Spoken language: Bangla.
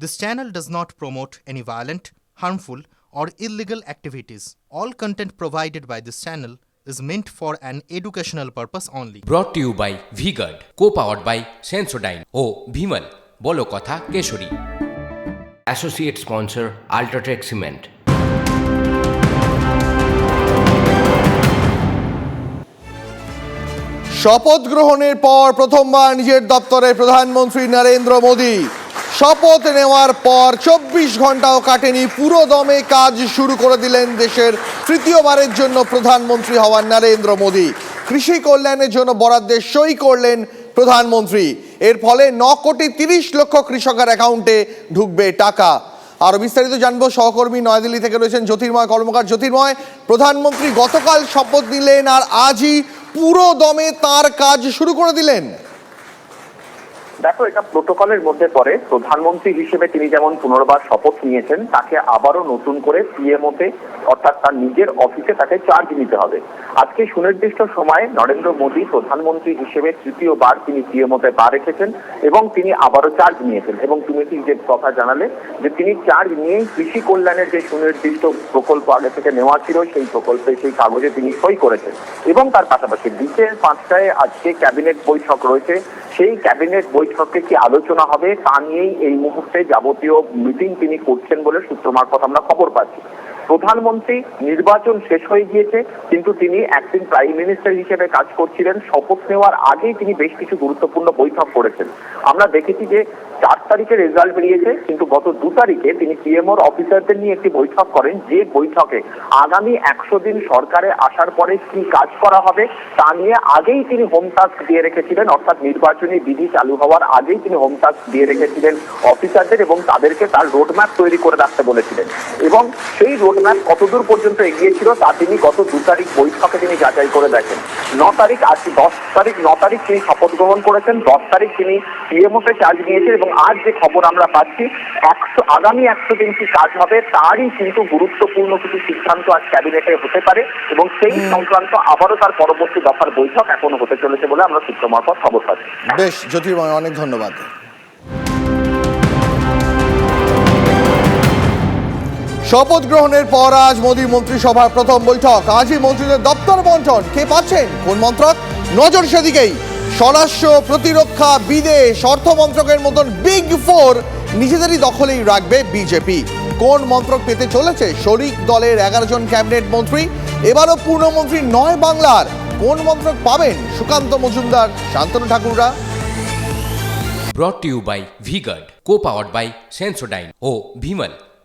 This channel does not promote any violent, harmful, or illegal activities. All content provided by this channel is meant for an educational purpose only. Brought you by V Guard co powered by Sensodyne ও ভিমল বলো কথা Keshari associate sponsor UltraTech Cement শপথ গ্রহণের পর প্রথমবার নিজের দপ্তরে প্রধানমন্ত্রী নরেন্দ্র মোদী শপথ নেওয়ার পর চব্বিশ ঘন্টাও কাটেনি, পুরো দমে কাজ শুরু করে দিলেন দেশের তৃতীয়বারের জন্য প্রধানমন্ত্রী হওয়ার নরেন্দ্র মোদী। কৃষি কল্যাণের জন্য বরাদ্দের সই করলেন প্রধানমন্ত্রী। এর ফলে ন কোটি তিরিশ লক্ষ কৃষকের অ্যাকাউন্টে ঢুকবে টাকা। আরও বিস্তারিত জানব, সহকর্মী নয়াদিল্লি থেকে রয়েছেন জ্যোতির্ময়, কর্মকার জ্যোতির্ময়। প্রধানমন্ত্রী গতকাল শপথ নিলেন আর আজই পুরো দমে তার কাজ শুরু করে দিলেন। দেখো, এটা প্রোটোকলের মধ্যে পড়ে। প্রধানমন্ত্রী হিসেবে তিনি যেমন পুনর্বার শপথ নিয়েছেন, তাকে আবারও নতুন করে পিএমওতে অর্থাৎ তার নিজের অফিসে তাকে চার্জ নিতে হবে। আজকে সুনির্দিষ্ট সময়ে নরেন্দ্র মোদী প্রধানমন্ত্রী হিসেবে তৃতীয়বার তিনি পিএমওতে পা রেখেছেন এবং তিনি আবারও চার্জ নিয়েছেন। এবং তুমি ঠিক যে কথা জানালে যে তিনি চার্জ নিয়েই কৃষি কল্যাণের যে সুনির্দিষ্ট প্রকল্প আগে থেকে নেওয়া ছিল, সেই প্রকল্পে সেই কাগজে তিনি সই করেছেন। এবং তার পাশাপাশি বিকেল পাঁচটায় আজকে ক্যাবিনেট বৈঠক রয়েছে। সেই ক্যাবিনেট বৈঠকে কি আলোচনা হবে তা নিয়েই এই মুহূর্তে যাবতীয় মিটিং তিনি করছেন বলে সূত্র মারফত আমরা খবর পাচ্ছি। প্রধানমন্ত্রী নির্বাচন শেষ হয়ে গিয়েছে, কিন্তু তিনি একদিন প্রাইম মিনিস্টার হিসেবে কাজ করছিলেন। শপথ নেওয়ার আগেই তিনি বেশ কিছু গুরুত্বপূর্ণ বৈঠক করেছেন। আমরা দেখেছি যে চার তারিখে রেজাল্ট বেরিয়েছে, কিন্তু গত দু তারিখে তিনি পিএমওর অফিসারদের নিয়ে একটি বৈঠক করেন। যে বৈঠকে আগামী একশো দিন সরকারে আসার পরে কি কাজ করা হবে, তা নিয়ে আগেই তিনি হোম টাস্ক দিয়ে রেখেছিলেন, অর্থাৎ নির্বাচনী বিধি চালু হওয়ার আগেই তিনি হোম টাস্ক দিয়ে রেখেছিলেন অফিসারদের এবং তাদেরকে তার রোডম্যাপ তৈরি করে রাখতে বলেছিলেন। এবং সেই রোডম্যাপ কতদূর পর্যন্ত এগিয়েছিল তা তিনি গত দু তারিখ বৈঠকে তিনি যাচাই করে দেখেন। ন তারিখ আজ দশ তারিখ ন তারিখ তিনি শপথ গ্রহণ করেছেন দশ তারিখ তিনি পিএমওতে চার্জ নিয়েছেন এবং আজ যে খবর আমরা পাচ্ছি একশো আগামী একশো দিন কি কাজ হবে তারই কিন্তু গুরুত্বপূর্ণ কিছু সিদ্ধান্ত আজ ক্যাবিনেটে হতে পারে এবং সেই সংক্রান্ত আবারও তার পরবর্তী দফার বৈঠক এখনও হতে চলেছে বলে আমরা সূত্র মারফত খবর পাচ্ছি। বেশ জ্যোতির্ময় অনেক ধন্যবাদ। শপথ গ্রহণের পর আজ মোদী মন্ত্রিসভার প্রথম বৈঠক। আজই মন্ত্রীদের দপ্তর বন্টন। কে পাচ্ছেন? কোন মন্ত্রক? নজর সেদিকেই। স্বরাষ্ট্র প্রতিরক্ষা, বিদেশ, অর্থ মন্ত্রকের মতন বিগ ফোর নিজেদেরই দখলেই রাখবে বিজেপি কোন মন্ত্রক পেতে চলেছে? শরিক দলের এগারো জন ক্যাবিনেট মন্ত্রী। এবারও পূর্ণমন্ত্রী নয় বাংলার। কোন মন্ত্রক পাবেন? Sukanta Majumdar, Shantanu ঠাকুররা। Brought you by V Guard co powered by Sensodyne O Vimal